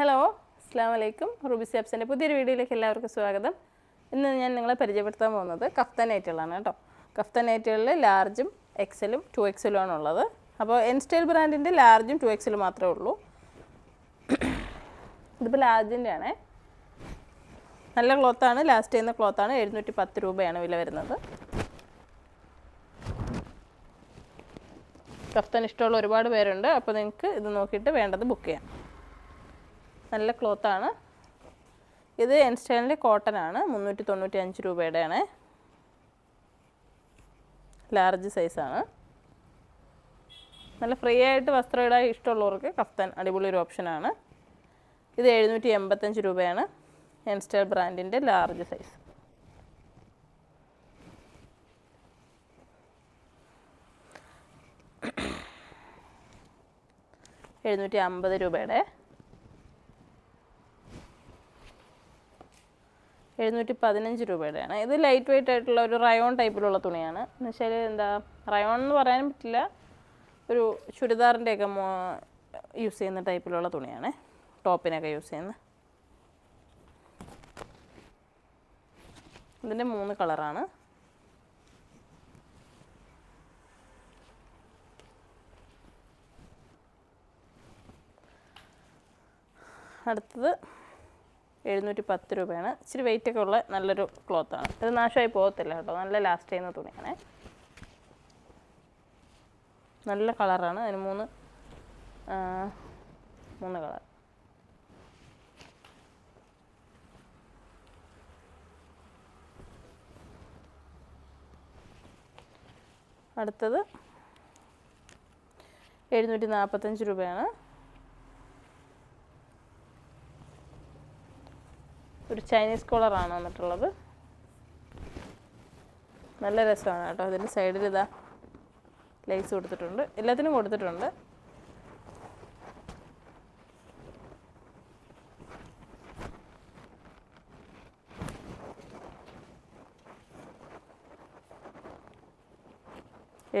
Hello അസ്സാം വലൈക്കും Ruby സാബ്സിന്റെ പുതിയൊരു വീഡിയോയിലേക്ക് എല്ലാവർക്കും സ്വാഗതം. ഇന്ന് ഞാൻ നിങ്ങളെ പരിചയപ്പെടുത്താൻ പോകുന്നത് കഫ്ത നൈറ്റുകളാണ് കേട്ടോ. കഫ്ത നൈറ്റുകളിൽ ലാർജും എക്സലും ടു എക്സലും ആണ് ഉള്ളത്. അപ്പോൾ എൻ സ്റ്റൈൽ ബ്രാൻഡിന്റെ ലാർജും ടു എക്സലും മാത്രമേ ഉള്ളൂ. ഇതിപ്പോൾ ലാർജിന്റെ ആണേ. നല്ല ക്ലോത്താണ് ലാസ്റ്റ് ചെയ്യുന്ന ക്ലോത്താണ് എഴുന്നൂറ്റി പത്ത് രൂപയാണ് വില വരുന്നത്. കഫ്തൻ ഇഷ്ടമുള്ള ഒരുപാട് പേരുണ്ട്. അപ്പോൾ നിങ്ങൾക്ക് ഇത് നോക്കിയിട്ട് വേണ്ടത് ബുക്ക് ചെയ്യാം. നല്ല ക്ലോത്താണ് ഇത് എൻസ്റ്റൈലിന്റെ കോട്ടൺ ആണ്. മുന്നൂറ്റി തൊണ്ണൂറ്റി അഞ്ച് രൂപയുടെയാണ് ലാർജ് സൈസാണ് നല്ല ഫ്രീ ആയിട്ട് വസ്ത്രം ഇടാൻ ഇഷ്ടമുള്ളവർക്ക് കഫ്താൻ അടിപൊളി ഒരു ഓപ്ഷനാണ് ഇത് എഴുന്നൂറ്റി എൺപത്തഞ്ച് രൂപയാണ്. എൻസ്റ്റൈൽ ബ്രാൻഡിന്റെ ലാർജ് സൈസ് എഴുന്നൂറ്റി അമ്പത് രൂപയുടെ എഴുന്നൂറ്റി പതിനഞ്ച് രൂപയുടെയാണ്. ഇത് ലൈറ്റ് വെയിറ്റ് ആയിട്ടുള്ള ഒരു റയോൺ ടൈപ്പിലുള്ള തുണിയാണ്. എന്ന് വെച്ചാൽ എന്താ റയോൺ എന്ന് പറയാനും പറ്റില്ല. ഒരു ചുരിദാറിന്റെയൊക്കെ യൂസ് ചെയ്യുന്ന ടൈപ്പിലുള്ള തുണിയാണ്. ടോപ്പിനൊക്കെ യൂസ് ചെയ്യുന്ന. ഇതിന്റെ മൂന്ന് കളറാണ് അടുത്തത് എഴുന്നൂറ്റി പത്ത് രൂപയാണ്. ഇച്ചിരി വെയിറ്റ് ഒക്കെ ഉള്ള നല്ലൊരു ക്ലോത്താണ് ഇത് നാശമായി പോകത്തില്ല കേട്ടോ. നല്ല ലാസ്റ്റ് ചെയ്യുന്ന തുണിയാണ് നല്ല കളറാണ് അതിന് മൂന്ന് മൂന്ന് കളർ അടുത്തത് എഴുന്നൂറ്റി നാൽപ്പത്തഞ്ച് രൂപയാണ്. ഒരു ചൈനീസ് കോളറാണ് വന്നിട്ടുള്ളത്. നല്ല രസമാണ് കേട്ടോ. അതിന്റെ സൈഡിൽ ഇതാ ലൈസ് കൊടുത്തിട്ടുണ്ട്. എല്ലാത്തിനും കൊടുത്തിട്ടുണ്ട്.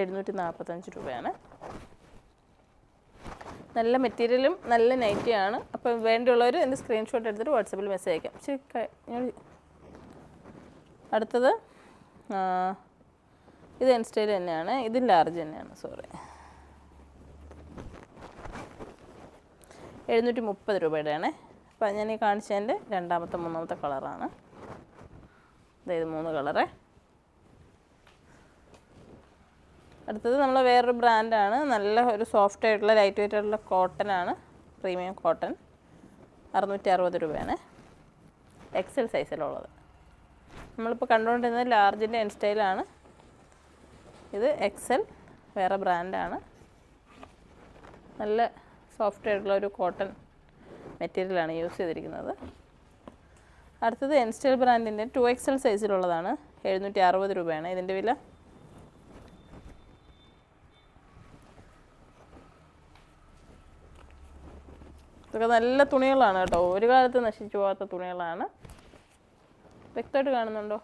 എഴുന്നൂറ്റി നാൽപ്പത്തഞ്ച് രൂപയാണ്. നല്ല മെറ്റീരിയലും നല്ല നൈറ്റിയാണ് അപ്പം വേണ്ടിയുള്ളവർ എന്റെ സ്ക്രീൻഷോട്ട് എടുത്തിട്ട് വാട്സപ്പിൽ മെസ്സേജ് അയക്കാം. ശരി അടുത്തത് ഇത് ഇത് എൻസ്റ്റൈൽ തന്നെയാണ്. ഇത് ലാർജ് തന്നെയാണ്. സോറി എഴുന്നൂറ്റി മുപ്പത് രൂപയുടെയാണ്. അപ്പം ഞാൻ ഈ കാണിച്ചതിന്റെ രണ്ടാമത്തെ മൂന്നാമത്തെ കളറാണ് അതായത് മൂന്ന് കളറേ അടുത്തത് നമ്മൾ വേറൊരു ബ്രാൻഡാണ് നല്ല ഒരു സോഫ്റ്റ് ആയിട്ടുള്ള ലൈറ്റ് വെയിറ്റ് ആയിട്ടുള്ള കോട്ടൺ ആണ്. പ്രീമിയം കോട്ടൺ അറുന്നൂറ്റി അറുപത് രൂപയാണ് എക്സൽ സൈസിലുള്ളത് നമ്മളിപ്പോൾ കണ്ടുകൊണ്ടിരുന്നത് ലാർജിന്റെ എൻ സ്റ്റൈലാണ് ഇത് എക്സൽ വേറെ ബ്രാൻഡാണ് നല്ല സോഫ്റ്റ് ആയിട്ടുള്ള ഒരു കോട്ടൺ മെറ്റീരിയലാണ് യൂസ് ചെയ്തിരിക്കുന്നത്. അടുത്തത് എൻ സ്റ്റൈൽ ബ്രാൻഡിന്റെ ടു എക്സൽ സൈസിലുള്ളതാണ് എഴുന്നൂറ്റി അറുപത് രൂപയാണ്. ഇതിന്റെ വില ഇതൊക്കെ നല്ല തുണികളാണ് കേട്ടോ. ഒരു കാലത്ത് നശിച്ചു പോകാത്ത തുണികളാണ്. വ്യക്തമായിട്ട് കാണുന്നുണ്ടോ?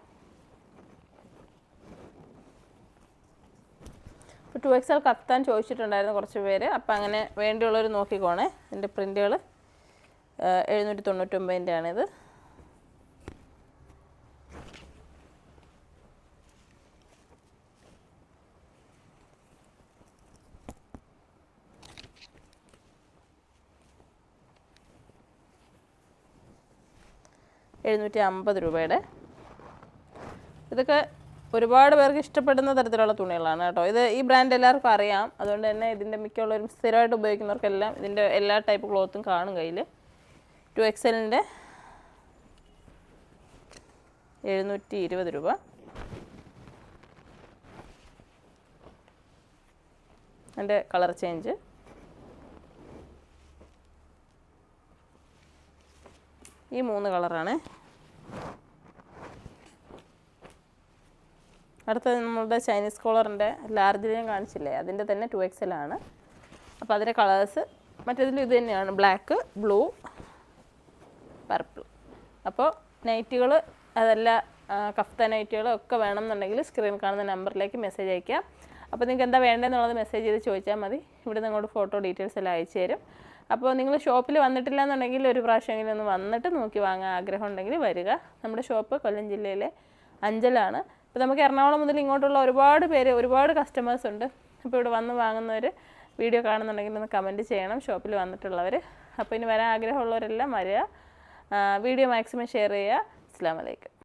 ഇപ്പോൾ ടു എക്സ് എൽ കത്താൻ ചോദിച്ചിട്ടുണ്ടായിരുന്നു കുറച്ച് പേര്. അപ്പം അങ്ങനെ വേണ്ടിയുള്ളവർ നോക്കിക്കോണേ. ഇതിന്റെ പ്രിന്റുകൾ എഴുന്നൂറ്റി തൊണ്ണൂറ്റൊമ്പതിന്റെ ആണിത് എഴുന്നൂറ്റി അമ്പത് രൂപയുടെ. ഇതൊക്കെ ഒരുപാട് പേർക്ക് ഇഷ്ടപ്പെടുന്ന തരത്തിലുള്ള തുണികളാണ് കേട്ടോ. ഇത് ഈ ബ്രാൻഡ് എല്ലാവർക്കും അറിയാം. അതുകൊണ്ട് തന്നെ ഇതിന്റെ മിക്കുള്ളവരും സ്ഥിരമായിട്ട് ഉപയോഗിക്കുന്നവർക്കെല്ലാം ഇതിന്റെ എല്ലാ ടൈപ്പ് ക്ലോത്തും കാണും കയ്യിൽ ടു എക്സലിന്റെ എഴുന്നൂറ്റി ഇരുപത് രൂപ. എന്റെ കളർ ചേഞ്ച് ഈ മൂന്ന് കളറാണ്. അടുത്തത് നമ്മളുടെ ചൈനീസ് കോളറിന്റെ ലാർജ് ഞാൻ കാണിച്ചില്ലേ? അതിന്റെ തന്നെ ടു എക്സ് ആണ്. അപ്പോൾ അതിന്റെ കളേഴ്സ് മറ്റേതിലും ഇത് തന്നെയാണ്. ബ്ലാക്ക് ബ്ലൂ പർപ്പിൾ അപ്പോൾ നൈറ്റുകൾ അതല്ല കഫ്ത നൈറ്റുകളും ഒക്കെ വേണമെന്നുണ്ടെങ്കിൽ സ്ക്രീൻ കാണുന്ന നമ്പറിലേക്ക് മെസ്സേജ് അയക്കാം അപ്പോൾ നിങ്ങൾക്ക് എന്താ വേണ്ടതെന്നുള്ളത് മെസ്സേജ് ചെയ്ത് ചോദിച്ചാൽ മതി. ഇവിടെ നിങ്ങളുടെ ഫോട്ടോ ഡീറ്റെയിൽസ് എല്ലാം അയച്ചു തരും അപ്പോൾ നിങ്ങൾ ഷോപ്പിൽ വന്നിട്ടില്ല എന്നുണ്ടെങ്കിൽ ഒരു പ്രാവശ്യമെങ്കിലും ഒന്ന് വന്നിട്ട് നോക്കി വാങ്ങാൻ ആഗ്രഹം ഉണ്ടെങ്കിൽ വരിക. നമ്മുടെ ഷോപ്പ് കൊല്ലം ജില്ലയിലെ അഞ്ചലാണ്. അപ്പോൾ നമുക്ക് എറണാകുളം മുതൽ ഇങ്ങോട്ടുള്ള ഒരുപാട് പേര് ഒരുപാട് കസ്റ്റമേഴ്സ് ഉണ്ട്. അപ്പോൾ ഇവിടെ വന്ന് വാങ്ങുന്നവർ വീഡിയോ കാണുന്നുണ്ടെങ്കിൽ ഒന്ന് കമന്റ് ചെയ്യണം. ഷോപ്പിൽ വന്നിട്ടുള്ളവർ. അപ്പോൾ ഇനി വരാൻ ആഗ്രഹമുള്ളവരെല്ലാം വരിക. വീഡിയോ മാക്സിമം ഷെയർ ചെയ്യുക. അസ്സാം വലൈക്കും